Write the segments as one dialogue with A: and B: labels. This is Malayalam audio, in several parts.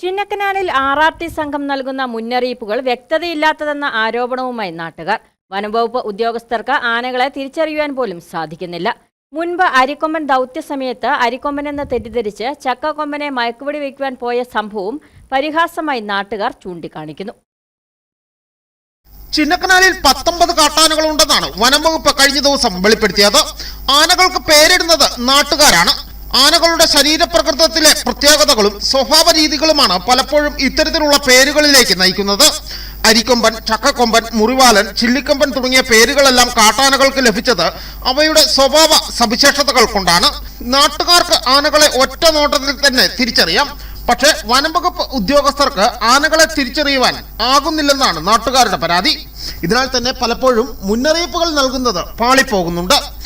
A: ചിന്നക്കനാലിൽ ആർ ആർ ടി സംഘം നൽകുന്ന മുന്നറിയിപ്പുകൾ വ്യക്തതയില്ലാത്തതെന്ന ആരോപണവുമായി നാട്ടുകാർ. വനംവകുപ്പ് ഉദ്യോഗസ്ഥർക്ക് ആനകളെ തിരിച്ചറിയുവാൻ പോലും സാധിക്കുന്നില്ല. മുൻപ് അരിക്കൊമ്പൻ ദൗത്യസമയത്ത് അരിക്കൊമ്പനെന്ന് തെറ്റിദ്ധരിച്ച് ചക്കക്കൊമ്പനെ മയക്കുപിടി വയ്ക്കുവാൻ പോയ സംഭവവും പരിഹാസമായി നാട്ടുകാർ ചൂണ്ടിക്കാണിക്കുന്നു.
B: ചിന്നക്കനാലിൽ പത്തൊമ്പത് കാട്ടാനകൾ ഉണ്ടെന്നാണ് വനം വകുപ്പ് കഴിഞ്ഞ ദിവസം വെളിപ്പെടുത്തിയത്. ആനകൾക്ക് പേരിടുന്നത് നാട്ടുകാരാണ്. ആനകളുടെ ശരീരപ്രകൃതത്തിലെ പ്രത്യേകതകളും സ്വഭാവ രീതികളുമാണ് പലപ്പോഴും ഇത്തരത്തിലുള്ള പേരുകളിലേക്ക് നയിക്കുന്നത്. അരിക്കൊമ്പൻ ചക്കക്കൊമ്പൻ മുറിവാലൻ ചില്ലിക്കൊമ്പൻ തുടങ്ങിയ പേരുകളെല്ലാം കാട്ടാനകൾക്ക് ലഭിച്ചത് അവയുടെ സ്വഭാവ സവിശേഷതകൾ കൊണ്ടാണ്. നാട്ടുകാർക്ക് ആനകളെ ഒറ്റ നോട്ടത്തിൽ തന്നെ തിരിച്ചറിയാം. പക്ഷേ വനംവകുപ്പ് ഉദ്യോഗസ്ഥർക്ക് ആനകളെ തിരിച്ചറിയുവാൻ ആകുന്നില്ലെന്നാണ് നാട്ടുകാരുടെ പരാതി. ഇതിനാൽ തന്നെ പലപ്പോഴും മുന്നറിയിപ്പുകൾ നൽകുന്നത് പാളിപ്പോകുന്നുണ്ട്.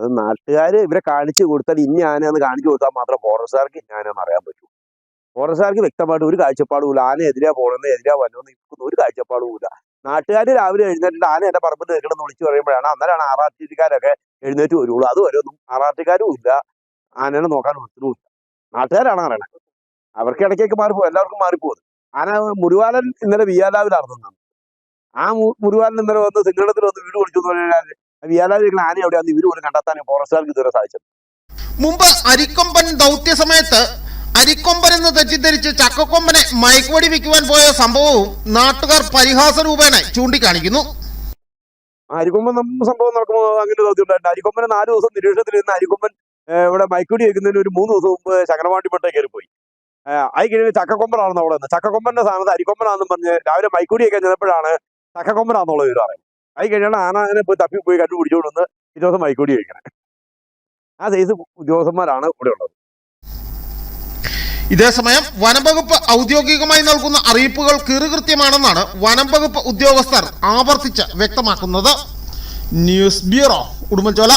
C: അത് നാട്ടുകാർ ഇവരെ കാണിച്ചു കൊടുത്താൽ ഇനി ആനയെന്ന് കാണിച്ചു കൊടുത്താൽ മാത്രം ഫോറസ്റ്റുകാർക്ക് ഇന്ന ആനയെന്ന് അറിയാൻ പറ്റൂ. ഫോറസ്റ്റുകാർക്ക് വ്യക്തമായിട്ട് ഒരു കാഴ്ചപ്പാടും ഇല്ല. ആന എതിരാ പോകണമെന്ന് എതിരാ വല്ലോന്ന് നിൽക്കുന്ന ഒരു കാഴ്ചപ്പാടും ഇല്ല. നാട്ടുകാർ രാവിലെ എഴുന്നേറ്റിട്ട് ആന എന്റെ പറമ്പിൽ നിൽക്കണമെന്ന് വിളിച്ചു പറയുമ്പോഴാണ് അന്നേരമാണ് ആർ ആർ എഴുന്നേറ്റ് വരുള്ളൂ. അത് ഒന്നും ആർ ആർ ഇല്ല. ആനേനെ നോക്കാൻ ഒരുത്തരും ഇല്ല. നാട്ടുകാരാണ് അറിയണത് അവർക്ക് ഇടയ്ക്കൊക്കെ മാറിപ്പോകും. എല്ലാവർക്കും മാറിപ്പോകും. ആന മുരുവാലൻ ഇന്നലെ വിയാലാവിലാർന്നാണ് ആ മുരുവാലൻ ഇന്നലെ വന്ന് സിംഗളത്തിൽ വന്ന് വീട് വിളിച്ചു എന്ന് പറഞ്ഞാൽ വിയാലാവിൽ ആന എവിടെയാന്ന് ഇവർ പോലും കണ്ടെത്താനും ഫോറസ്റ്റുകാർക്ക് ഇതുവരെ സാധിച്ചത്
B: മുമ്പ് അരിക്കൊമ്പൻ ദൗത്യ സമയത്ത് അരിക്കൊമ്പൻ എന്ന് തെറ്റിദ്ധരിച്ച് ചക്കക്കൊമ്പനെ മയക്കുവടി വിൽക്കുവാൻ പോയ സംഭവവും നാട്ടുകാർ പരിഹാസ രൂപേണ ചൂണ്ടിക്കാണിക്കുന്നു.
C: അരിക്കൊമ്പൻ സംഭവം നടക്കുമ്പോൾ അങ്ങനെ ദൗത്യം ഉണ്ടായിട്ടുണ്ട്. അരിക്കൊമ്പനെ നാല് ദിവസം നിരീക്ഷണത്തിൽ ഇരുന്ന അരിക്കൊമ്പൻ ഇവിടെ മൈക്കുടി വെക്കുന്നതിന് ഒരു മൂന്ന് ദിവസം മുമ്പ് ചക്രവാണ്ടിപ്പട്ടേ കയറിപ്പോയി. അത് കഴിഞ്ഞ് ചക്കക്കൊമ്പനാണെന്ന് അവിടെ നിന്ന് ചക്കക്കൊമ്പന്റെ സ്ഥാനത്ത് അരിക്കൊമ്പനാണെന്ന് പറഞ്ഞ് രാവിലെ മൈക്കുടിയൊക്കെ ചെന്നപ്പോഴാണ് ചക്കക്കൊമ്പനാന്നുള്ളത് വിവരം അറിയാം അത് കഴിഞ്ഞാൽ ആന അതിനെ പോയി തപ്പി പോയി കണ്ടുപിടിച്ചോണ്ട് വന്ന് ദിവസം മൈക്കുടി കഴിക്കണേ ആ സൈസ് ഉദ്യോഗസ്ഥന്മാരാണ് ഇവിടെ ഉള്ളത്.
B: ഇതേസമയം വനംവകുപ്പ് ഔദ്യോഗികമായി നൽകുന്ന അറിയിപ്പുകൾ കീറുകൃത്യമാണെന്നാണ് വനംവകുപ്പ് ഉദ്യോഗസ്ഥർ ആവർത്തിച്ച് വ്യക്തമാക്കുന്നത്. News bureau Udumbanchola.